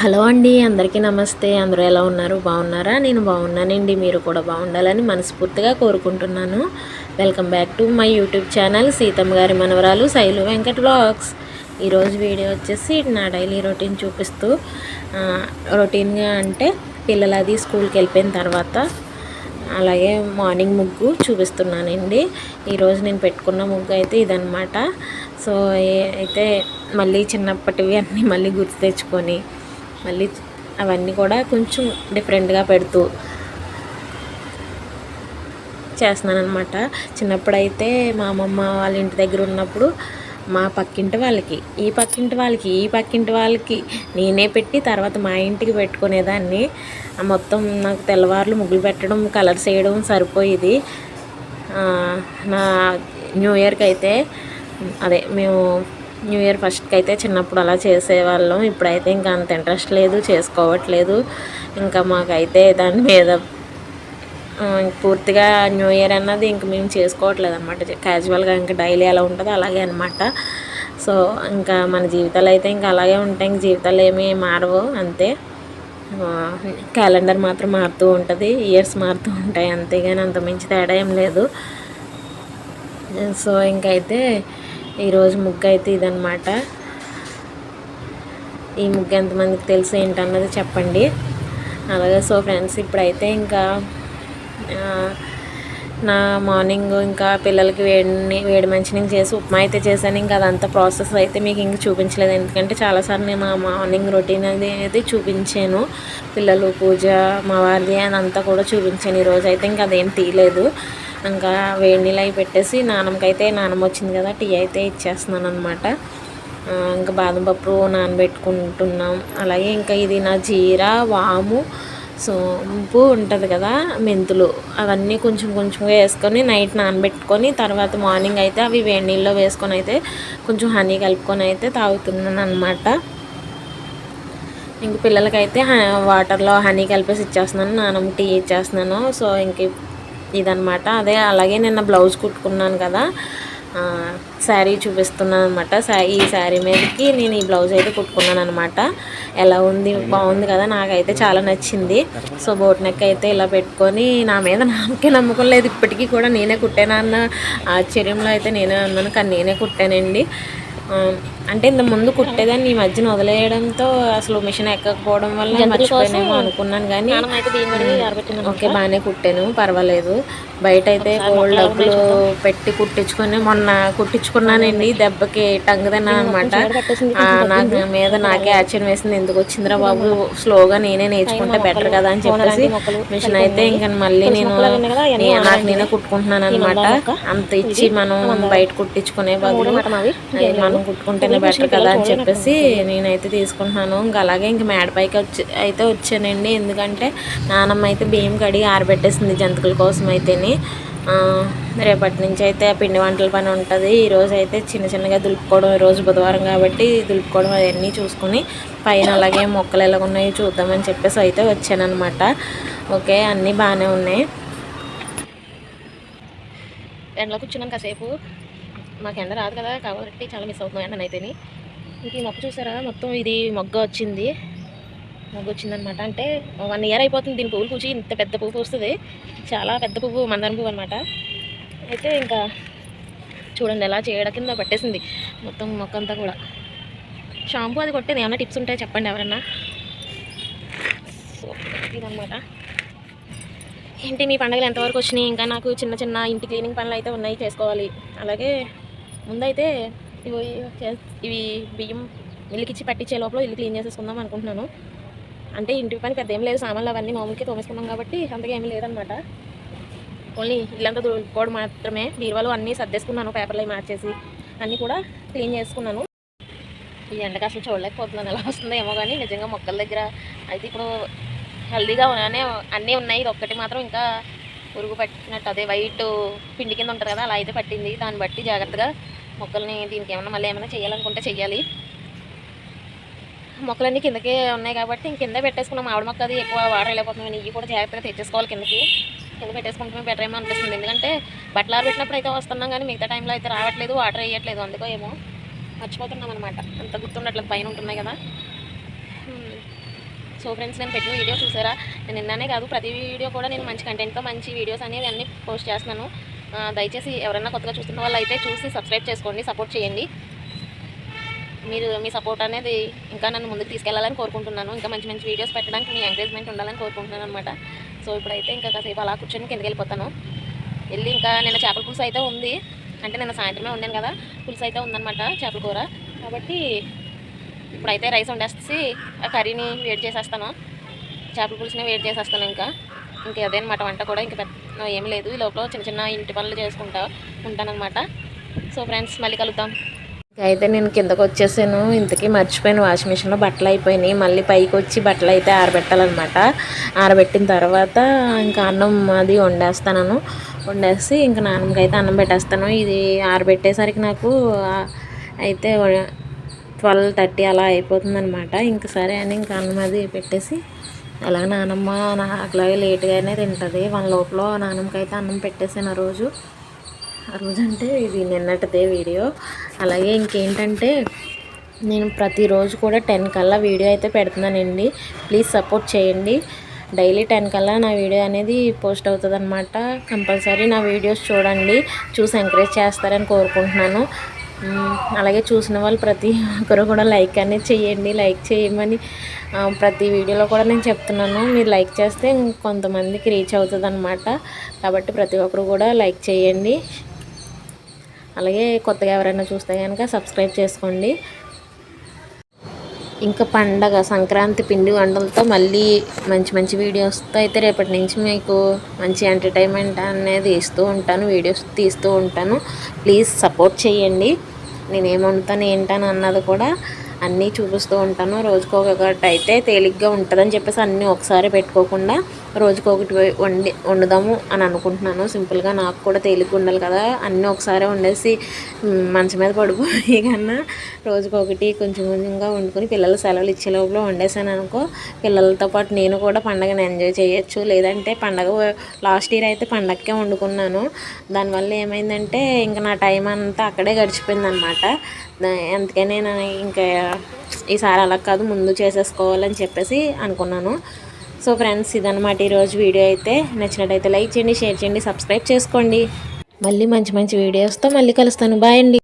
Hello అండి అందరికీ నమస్తే. అందరూ ఎలా ఉన్నారు? బాగున్నారా? నేను బాగున్నానండి. మీరు కూడా బాగుండాలని మనస్ఫూర్తిగా కోరుకుంటున్నాను. Welcome back to my YouTube channel Seethamma గారి మనవరాలు శైలు వెంకట్ బ్లాగ్స్ ఈరోజు వీడియో వచ్చేసి నా డైలీ రొటీన్ చూపిస్తూ రొటీన్గా అంటే పిల్లలు అది స్కూల్కి వెళ్ళిపోయిన తర్వాత అలాగే మార్నింగ్ ముగ్గు చూపిస్తున్నానండి. ఈరోజు నేను పెట్టుకున్న ముగ్గు అయితే ఇదనమాట సో అయితే మళ్ళీ చిన్నప్పటివి అన్నీ మళ్ళీ గుర్తు తెచ్చుకొని మళ్ళీ అవన్నీ కూడా కొంచెం డిఫరెంట్గా పెడుతూ చేస్తున్నాను అనమాట చిన్నప్పుడైతే మా అమ్మమ్మ వాళ్ళ ఇంటి దగ్గర ఉన్నప్పుడు మా పక్కింటి వాళ్ళకి ఈ పక్కింటి వాళ్ళకి ఈ పక్కింటి వాళ్ళకి నేనే పెట్టి తర్వాత మా ఇంటికి పెట్టుకునేదాన్ని. మొత్తం నాకు తెల్లవార్లు ముగ్గులు పెట్టడం కలర్స్ వేయడం సరిపోయేది. నా న్యూ ఇయర్కి అయితే అదే మేము న్యూ ఇయర్ ఫస్ట్కి అయితే చిన్నప్పుడు అలా చేసేవాళ్ళం. ఇప్పుడైతే ఇంకా అంత ఇంట్రెస్ట్ లేదు చేసుకోవట్లేదు. ఇంకా మాకైతే దాని మీద పూర్తిగా న్యూ ఇయర్ అన్నది ఇంక మేము చేసుకోవట్లేదు అనమాట క్యాజువల్గా ఇంకా డైలీ ఎలా ఉంటుందో అలాగే అనమాట సో ఇంకా మన జీవితాలు అయితే ఇంకా అలాగే ఉంటాయి. ఇంక జీవితాలు ఏమీ మారవు అంతే. క్యాలెండర్ మాత్రం మారుతూ ఉంటుంది ఇయర్స్ మారుతూ ఉంటాయి అంతేగాని అంత మించి తేడా ఏం లేదు. సో ఇంకైతే ఈరోజు ముగ్గు అయితే ఇదనమాట ఈ ముగ్గు ఎంతమందికి తెలుసు ఏంటన్నది చెప్పండి. అలాగే సో ఫ్రెండ్స్ ఇప్పుడైతే ఇంకా నా మార్నింగ్ ఇంకా పిల్లలకి వేడి వేడి మంచినీళ్ళు చేసి ఉప్మా అయితే చేశాను. ఇంకా అదంతా ప్రాసెస్ అయితే మీకు ఇంక చూపించలేదు. ఎందుకంటే చాలాసార్లు నేను మా మార్నింగ్ రొటీన్ అనేది చూపించాను. పిల్లలు పూజ మా వారిది అదంతా కూడా చూపించాను. ఈరోజు అయితే ఇంకా అదేం తీయలేదు. ఇంకా వేడి నీళ్ళు అవి పెట్టేసి నానమ్మకైతే నానమ్మ వచ్చింది కదా టీ అయితే ఇచ్చేస్తున్నాను అనమాట ఇంకా బాదం పప్పు నానబెట్టుకుంటున్నాం. అలాగే ఇంకా ఇది నా జీరా వాము సోంపు ఉంటుంది కదా మెంతులు అవన్నీ కొంచెం కొంచెంగా వేసుకొని నైట్ నానబెట్టుకొని తర్వాత మార్నింగ్ అయితే అవి వేడి నీళ్ళలో వేసుకొని అయితే కొంచెం హనీ కలుపుకొని అయితే తాగుతున్నాను అనమాట ఇంక పిల్లలకైతే వాటర్లో హనీ కలిపేసి ఇచ్చేస్తున్నాను నానమ్మ టీ ఇచ్చేస్తున్నాను. సో ఇంక ఇదనమాట అదే అలాగే నిన్న బ్లౌజ్ కుట్టుకున్నాను కదా. శారీ చూపిస్తున్నాను అనమాట ఈ శారీ మీదకి నేను ఈ బ్లౌజ్ అయితే కుట్టుకున్నాను అనమాట ఎలా ఉంది? బాగుంది కదా. నాకైతే చాలా నచ్చింది. సో బోట్ నెక్ అయితే ఇలా పెట్టుకొని నా మీద నాకే నమ్మకం లేదు. ఇప్పటికీ కూడా నేనే కుట్టాను అన్న ఆశ్చర్యంలో అయితే నేనే అన్నాను కానీ నేనే కుట్టానండి. అంటే ఇంత ముందు కుట్టేదాన్ని ఈ మధ్యన వదిలేయడంతో అసలు మిషన్ ఎక్కకపోవడం వల్ల మర్చిపోయానేమో అనుకున్నాను కానీ ఓకే బాగానే కుట్టాను పర్వాలేదు. బయట అయితే గోల్డ్ డబ్బులు పెట్టి కుట్టించుకొని మొన్న కుట్టించుకున్నానండి దెబ్బకి టంగు తిన్నాను అనమాట నాకు మీద నాకే ఆశ్చర్యం వేసింది ఎందుకు వచ్చిందిరా బాబు? స్లోగా నేనే నేర్చుకుంటే బెటర్ కదా అని చెప్పేసి మిషన్ అయితే ఇంకా మళ్ళీ నేను నాకు నేనే కుట్టుకుంటున్నాను అనమాట అంత ఇచ్చి మనం బయట కుట్టించుకునే బదులు మనం కుట్టుకుంటేనే బెటర్ కదా అని చెప్పేసి నేనైతే తీసుకుంటున్నాను. ఇంకా అలాగే ఇంక మేడ పైకి వచ్చి అయితే వచ్చానండి. ఎందుకంటే నానమ్మ అయితే బియ్యం కడిగి ఆరబెట్టేసింది జంతికల కోసం అయితేని రేపటి నుంచి అయితే పిండి వంటల పని ఉంటుంది. ఈరోజు అయితే చిన్న చిన్నగా దులుపుకోవడం ఈరోజు బుధవారం కాబట్టి దులుపుకోవడం అవన్నీ చూసుకొని పైన అలాగే మొక్కలు ఎలా ఉన్నాయో చూద్దామని చెప్పేసి అయితే వచ్చానమాట ఓకే అన్నీ బాగానే ఉన్నాయి. ఎండలో కూర్చున్నాను కాసేపు. మాకు ఎండ రాదు కదా కాబట్టి చాలా మిస్ అవుతున్నాం ఎండనైతేని ఇంక ఈ మొక్క చూసారా? మొత్తం ఇది మొగ్గ వచ్చింది. మొగ్గ వచ్చిందనమాట. అంటే వన్ ఇయర్ అయిపోతుంది దీని పువ్వులు పూచి ఇంత పెద్ద పువ్వు పూస్తుంది. చాలా పెద్ద పువ్వు మందారం పువ్వు అనమాట. అయితే ఇంకా చూడండి ఎలా చేయడం కింద పట్టేసింది. మొత్తం మొక్క అంతా కూడా. షాంపూ అది కొట్టేది. ఏమైనా టిప్స్ ఉంటాయో చెప్పండి ఎవరన్నా? సో ఇదనమాట. ఏంటి మీ పండుగలు ఎంతవరకు వచ్చినాయి? ఇంకా నాకు చిన్న చిన్న ఇంటి క్లీనింగ్ పనులు అయితే ఉన్నాయి చేసుకోవాలి. అలాగే ముందైతే ఇవి చే- ఇవి బియ్యం ఇల్లుకిచ్చి పట్టించే లోపల ఇల్లు క్లీన్ చేసేసుకుందాం అనుకుంటున్నాను. అంటే ఇంటి పని పెద్ద ఏం లేదు సామాన్లు అవన్నీ మామూలుగా తోమేసుకున్నాం కాబట్టి అంతగా ఏమీ లేదనమాట ఓన్లీ ఇల్లంతా దొరుకుకోవడం మాత్రమే బీరువాలు అన్నీ సర్దేసుకున్నాను పేపర్లు అవి మార్చేసి అన్నీ కూడా క్లీన్ చేసుకున్నాను. ఈ ఎండకు అసలు చూడలేకపోతున్నాను ఎలా వస్తుందో ఏమో కానీ నిజంగా మొక్కల దగ్గర అయితే ఇప్పుడు హెల్దీగా ఉన్నానే అన్నీ ఉన్నాయి. ఇది ఒక్కటి మాత్రం ఇంకా పురుగు పట్టినట్టు అదే వైట్ పిండి కింద ఉంటుంది కదా అలా అయితే పట్టింది. దాన్ని బట్టి జాగ్రత్తగా మొక్కల్ని దీనికి ఏమైనా మళ్ళీ ఏమైనా చేయాలనుకుంటే చెయ్యాలి. మొక్కలన్నీ కిందకే ఉన్నాయి కాబట్టి ఇంక కింద పెట్టేసుకున్నాం. ఆవిడ మొక్క అది ఎక్కువ వాటర్ వెళ్ళిపోతుంది. ఇవి కూడా జాగ్రత్తగా తెచ్చేసుకోవాలి కిందకి. కింద పెట్టేసుకుంటే బెటర్ ఏమో అనిపిస్తుంది. ఎందుకంటే బట్టలు ఆరబెట్టినప్పుడు అయితే వస్తున్నాం కానీ మిగతా టైంలో అయితే రావట్లేదు వాటర్ వేయట్లేదు. అందుకో ఏమో మర్చిపోతున్నాం అనమాట అంత గుర్తుండట్లేదు పైన ఉంటున్నాయి కదా. Hmm. సో ఫ్రెండ్స్ నేను పెట్టిన వీడియో చూసారా? నేను నిన్ననే కాదు ప్రతి వీడియో కూడా నేను మంచి కంటెంట్తో మంచి వీడియోస్ అనేవి అన్నీ పోస్ట్ చేస్తున్నాను. దయచేసి ఎవరైనా కొత్తగా చూస్తున్న వాళ్ళు అయితే చూసి సబ్స్క్రైబ్ చేసుకోండి సపోర్ట్ చేయండి. మీరు మీ సపోర్ట్ అనేది ఇంకా నన్ను ముందుకు తీసుకెళ్ళాలని కోరుకుంటున్నాను. ఇంకా మంచి మంచి వీడియోస్ పెట్టడానికి మీ ఎంకరేజ్మెంట్ ఉండాలని కోరుకుంటున్నాను అనమాట సో ఇప్పుడైతే ఇంకా కాసేపు అలా కూర్చొని కిందకి వెళ్ళిపోతాను. వెళ్ళి ఇంకా నిన్న చేపల పులుసు అయితే ఉంది. అంటే నిన్న సాయంత్రమే ఉండాను కదా పులుసు అయితే ఉందన్నమాట చేపల కూర. కాబట్టి ఇప్పుడైతే రైస్ వండేసి ఆ కర్రీని వేడి చేసేస్తాను. చేపల పులుసుని వేడి చేసేస్తాను ఇంకా. ఇంకా అదే అనమాట వంట కూడా ఇంకా పెద్ద ఏమి లేదు. ఈ లోపల చిన్న చిన్న ఇంటి పనులు చేసుకుంటా ఉంటానన్నమాట. సో ఫ్రెండ్స్ మళ్ళీ కలుద్దాం. అయితే నేను కిందకు వచ్చేసాను. ఇంతకీ మర్చిపోయిన. వాషింగ్ మిషన్లో బట్టలు అయిపోయినాయి. మళ్ళీ పైకి వచ్చి బట్టలు అయితే ఆరబెట్టాలన్నమాట. ఆరబెట్టిన తర్వాత ఇంకా అన్నం అది వండేస్తాను వండేసి ఇంకా నాన్నమ్మకి అయితే అన్నం పెట్టేస్తాను. ఇది ఆరబెట్టేసరికి నాకు అయితే ట్వెల్వ్ థర్టీ అలా అయిపోతుందన్నమాట. ఇంకా సరే అని ఇంకా అన్నం అది పెట్టేసి అలా నానమ్మ అట్లాగే లేట్గానే తింటుంది. వన్ లోపల నానమ్మకి అయితే అన్నం పెట్టేసాను ఆ రోజు. ఆ రోజు అంటే ఇది నిన్నటిదే వీడియో. అలాగే ఇంకేంటంటే నేను ప్రతిరోజు కూడా టెన్ కల్లా వీడియో అయితే పెడుతున్నానండి. ప్లీజ్ సపోర్ట్ చేయండి. డైలీ టెన్ కల్లా నా వీడియో అనేది పోస్ట్ అవుతుంది అనమాట కంపల్సరీ నా వీడియోస్ చూడండి. చూసి ఎంకరేజ్ చేస్తారని కోరుకుంటున్నాను. అలాగే చూసిన వాళ్ళు ప్రతి ఒక్కరు కూడా లైక్ అనేది చేయండి లైక్ చేయమని ప్రతి వీడియోలో కూడా నేను చెప్తున్నాను. మీరు లైక్ చేస్తే కొంతమందికి రీచ్ అవుతుంది అనమాట కాబట్టి ప్రతి ఒక్కరు కూడా లైక్ చేయండి. అలాగే కొత్తగా ఎవరైనా చూస్తే కనుక సబ్స్క్రైబ్ చేసుకోండి. ఇంకా పండగ సంక్రాంతి పిండి వంటలతో మళ్ళీ మంచి మంచి వీడియోస్తో అయితే రేపటి నుంచి మీకు మంచి ఎంటర్టైన్మెంట్ అనేది ఇస్తూ ఉంటాను వీడియోస్ తీస్తూ ఉంటాను. ప్లీజ్ సపోర్ట్ చేయండి. నేనేమి వండుతాను ఏంటని అన్నది కూడా అన్నీ చూపిస్తూ ఉంటాను. రోజుకు ఒకటి అయితే తేలిగ్గా ఉంటుందని చెప్పేసి అన్నీ ఒకసారి పెట్టుకోకుండా రోజుకు ఒకటి వండి వండుదాము అని అనుకుంటున్నాను. సింపుల్గా నాకు కూడా తేలిగ్గా ఉండాలి కదా. అన్నీ ఒకసారి వండేసి మ్, మంచం మీద పడిపోయి కన్నా రోజుకొకటి కొంచెం కొంచెంగా వండుకొని పిల్లలు సెలవులు ఇచ్చే లోపల వండేసాను అనుకో పిల్లలతో పాటు నేను కూడా పండగను ఎంజాయ్ చేయొచ్చు. లేదంటే పండగ లాస్ట్ ఇయర్ అయితే పండగకే వండుకున్నాను. దానివల్ల ఏమైందంటే ఇంకా నా టైం అంతా అక్కడే గడిచిపోయింది అనమాట అందుకనే నేను ఇంకా ఈసారి అలా కాదు ముందు చేసేసుకోవాలని చెప్పేసి అనుకున్నాను. సో ఫ్రెండ్స్ ఇదనమాట ఈరోజు వీడియో అయితే. నచ్చినట్టయితే లైక్ చేయండి షేర్ చేయండి సబ్స్క్రైబ్ చేసుకోండి. మళ్ళీ మంచి మంచి వీడియోస్తో మళ్ళీ కలుస్తాను. బాయ్ అండి.